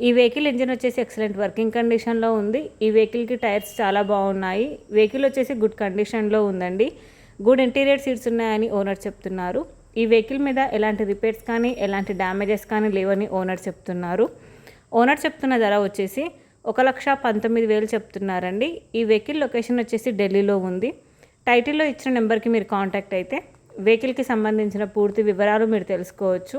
ఈ vehicle engine వచ్చేసి excellent working కండిషన్లో ఉంది. ఈ వెహికల్కి టైర్స్ చాలా బాగున్నాయి. వెహికల్ వచ్చేసి గుడ్ కండిషన్లో ఉందండి. గుడ్ ఇంటీరియర్ సీట్స్ ఉన్నాయని ఓనర్ చెప్తున్నారు. ఈ వెహికల్ మీద ఎలాంటి రిపేర్స్ కానీ ఎలాంటి డ్యామేజెస్ కానీ లేవని ఓనర్ చెప్తున్నారు. ఓనర్ చెప్తున్న ధర వచ్చేసి ఒక లక్ష పంతొమ్మిది వేలు చెప్తున్నారండి. ఈ వెహికల్ లొకేషన్ వచ్చేసి ఢిల్లీలో ఉంది. టైటిల్లో ఇచ్చిన నెంబర్కి మీరు కాంటాక్ట్ అయితే వెహికల్కి సంబంధించిన పూర్తి వివరాలు మీరు తెలుసుకోవచ్చు.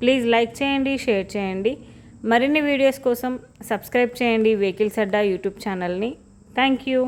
ప్లీజ్ లైక్ చేయండి షేర్ చేయండి. మరిన్ని వీడియోస్ కోసం సబ్స్క్రైబ్ చేయండి వెహికల్స్ అడ్డా యూట్యూబ్ ఛానల్ని. Thank you.